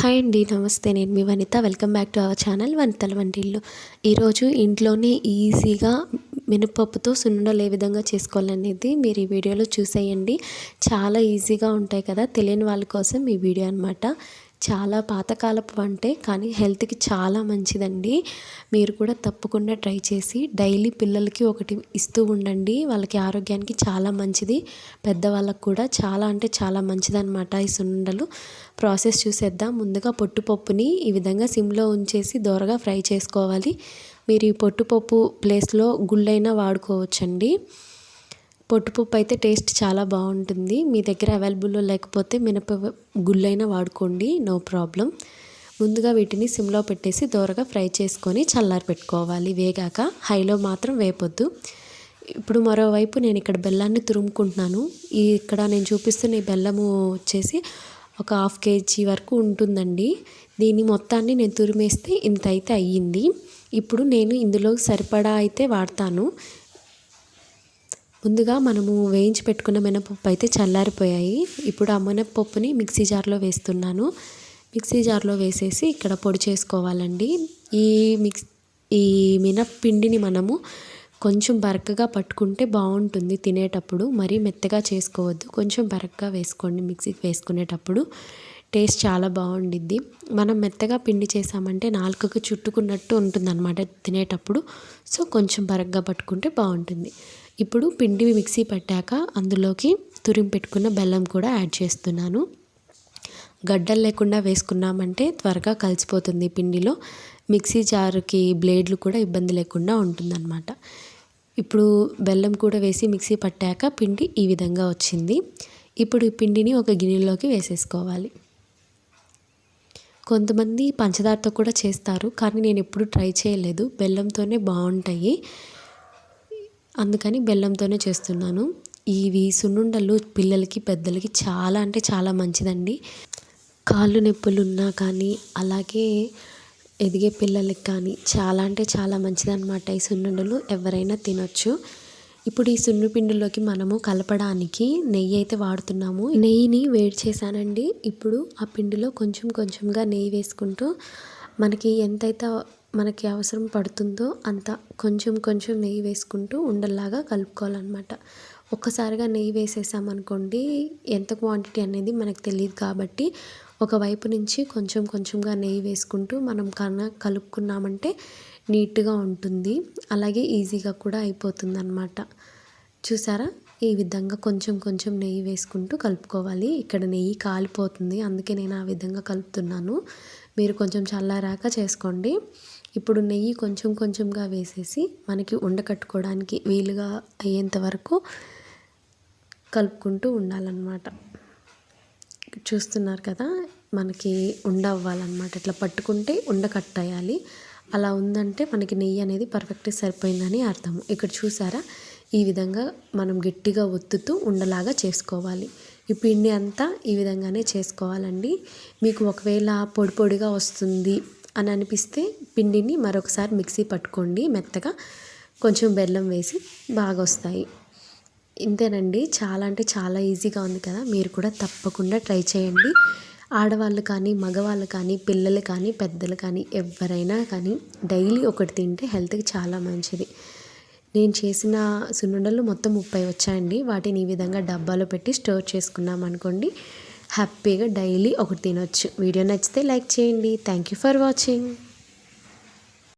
Hi అండి నమస్తే. నేను మీ Vanitha. Welcome back to our channel వనితల వంటిల్లు. ఈరోజు ఇంట్లోనే ఈజీగా మినపప్పుతో సున్నుండలు ఏ విధంగా చేసుకోవాలనేది మీరు ఈ వీడియోలో చూసేయండి. చాలా ఈజీగా ఉంటాయి కదా తెలియని వాళ్ళ కోసం ఈ వీడియో అనమాట చాలా పాతకాలపు వంటే కానీ హెల్త్కి చాలా మంచిదండి. మీరు కూడా తప్పకుండా ట్రై చేసి డైలీ పిల్లలకి ఒకటి ఇస్తూ ఉండండి. వాళ్ళకి ఆరోగ్యానికి చాలా మంచిది. పెద్దవాళ్ళకు కూడా చాలా అంటే చాలా మంచిదన్నమాట ఈ సున్నుండలు. ప్రాసెస్ చూసేద్దాం. ముందుగా పొట్టుపప్పుని ఈ విధంగా సిమ్లో ఉంచేసి దోరగా ఫ్రై చేసుకోవాలి. మీరు ఈ పొట్టుపప్పు ప్లేస్లో గుళ్ళైనా వాడుకోవచ్చండి. పొట్టుపప్పు అయితే టేస్ట్ చాలా బాగుంటుంది. మీ దగ్గర అవైలబుల్లో లేకపోతే మినప గుళ్ళైనా వాడుకోండి. No problem. ముందుగా వీటిని సిమ్లో పెట్టేసి దోరగా ఫ్రై చేసుకొని చల్లారి పెట్టుకోవాలి. వేగాక హైలో మాత్రం వేపొద్దు. ఇప్పుడు మరోవైపు నేను ఇక్కడ బెల్లాన్ని తురుముకుంటున్నాను. ఈ ఇక్కడ నేను చూపిస్తున్న ఈ బెల్లము వచ్చేసి ఒక హాఫ్ కేజీ వరకు ఉంటుందండి. దీన్ని మొత్తాన్ని నేను తురిమేస్తే ఇంత అయితే అయ్యింది. ఇప్పుడు నేను ఇందులో సరిపడా అయితే వాడతాను. ముందుగా మనము వేయించి పెట్టుకున్న మినపప్పు అయితే చల్లారిపోయాయి. ఇప్పుడు ఆ మినపప్పుని మిక్సీ జార్లో వేస్తున్నాను. మిక్సీ జార్లో వేసేసి ఇక్కడ పొడి చేసుకోవాలండి. ఈ మిక్స్ ఈ మినప్పిండిని మనము కొంచెం బరకగా పట్టుకుంటే బాగుంటుంది తినేటప్పుడు. మరీ మెత్తగా చేసుకోవద్దు. కొంచెం బరకగా వేసుకోండి మిక్సీకి వేసుకునేటప్పుడు. టేస్ట్ చాలా బాగుండిద్ది. మనం మెత్తగా పిండి చేసామంటే నాలుకకు చుట్టుకున్నట్టు ఉంటుందన్నమాట తినేటప్పుడు. సో కొంచెం బరగ్గా పట్టుకుంటే బాగుంటుంది. ఇప్పుడు పిండి మిక్సీ పట్టాక అందులోకి తురిమి పెట్టుకున్న బెల్లం కూడా యాడ్ చేస్తున్నాను. గడ్డలు లేకుండా వేసుకున్నామంటే త్వరగా కలిసిపోతుంది పిండిలో. మిక్సీ జారుకి బ్లేడ్లు కూడా ఇబ్బంది లేకుండా ఉంటుందన్నమాట. ఇప్పుడు బెల్లం కూడా వేసి మిక్సీ పట్టాక పిండి ఈ విధంగా వచ్చింది. ఇప్పుడు ఈ పిండిని ఒక గిన్నెలోకి వేసేసుకోవాలి. కొంతమంది పంచదారతో కూడా చేస్తారు కానీ నేను ఎప్పుడు ట్రై చేయలేదు. బెల్లంతోనే బాగుంటాయి. అందుకని బెల్లంతోనే చేస్తున్నాను. ఇవి సున్నుండలు పిల్లలకి పెద్దలకి చాలా అంటే చాలా మంచిదండి. కాళ్ళు నొప్పులు ఉన్నా కానీ అలాగే ఎదిగే పిల్లలకి కానీ చాలా అంటే చాలా మంచిదన్నమాట ఈ సున్నుండలు. ఎవరైనా తినొచ్చు. ఇప్పుడు ఈ సున్నుపిండిలోకి మనము కలపడానికి నెయ్యి అయితే వాడుతున్నాము. నెయ్యిని వేడి చేశానండి. ఇప్పుడు ఆ పిండిలో కొంచెం కొంచెంగా నెయ్యి వేసుకుంటూ మనకి ఎంతైతే మనకి అవసరం పడుతుందో అంత కొంచెం కొంచెం నెయ్యి వేసుకుంటూ ఉండల్లాగా కలుపుకోవాలన్నమాట. ఒక్కసారిగా నెయ్యి వేసేసామనుకోండి ఎంత క్వాంటిటీ అనేది మనకు తెలియదు కాబట్టి ఒకవైపు నుంచి కొంచెం కొంచెంగా నెయ్యి వేసుకుంటూ మనం కన్నా కలుపుకున్నామంటే నీట్గా ఉంటుంది. అలాగే ఈజీగా కూడా అయిపోతుంది అనమాట చూసారా? ఈ విధంగా కొంచెం కొంచెం నెయ్యి వేసుకుంటూ కలుపుకోవాలి. ఇక్కడ నెయ్యి కాలిపోతుంది. అందుకే నేను ఆ విధంగా కలుపుతున్నాను. మీరు కొంచెం చల్లారాక చేసుకోండి. ఇప్పుడు నెయ్యి కొంచెం కొంచెంగా వేసేసి మనకి ఉండకట్టుకోవడానికి వీలుగా అయ్యేంత వరకు కలుపుకుంటూ ఉండాలన్నమాట. చూస్తున్నారు కదా మనకి ఉండ అవ్వాలన్నమాట. ఇట్లా పట్టుకుంటే ఉండ కట్టేయాలి. అలా ఉందంటే మనకి నెయ్యి అనేది పర్ఫెక్ట్గా సరిపోయిందని అర్థం. ఇక్కడ చూసారా? ఈ విధంగా మనం గట్టిగా ఒత్తుతూ ఉండలాగా చేసుకోవాలి. ఈ పిండి అంతా ఈ విధంగానే చేసుకోవాలండి. మీకు ఒకవేళ పొడి పొడిగా వస్తుంది అని అనిపిస్తే పిండిని మరొకసారి మిక్సీ పట్టుకోండి. మెత్తగా కొంచెం బెల్లం వేసి బాగా వస్తాయి. ఇంతేనండి. చాలా అంటే చాలా ఈజీగా ఉంది కదా. మీరు కూడా తప్పకుండా ట్రై చేయండి. ఆడవాళ్ళు కానీ మగవాళ్ళు కానీ పిల్లలు కానీ పెద్దలు కానీ ఎవరైనా కానీ డైలీ ఒకటి తింటే హెల్త్కి చాలా మంచిది. నేను చేసిన సున్నుండలు మొత్తం ముప్పై వచ్చాయండి. వాటిని ఈ విధంగా డబ్బాలో పెట్టి స్టోర్ చేసుకున్నాం అనుకోండి. హ్యాపీగా డైలీ ఒకటి తినొచ్చు. వీడియో నచ్చితే లైక్ చేయండి. Thank you for watching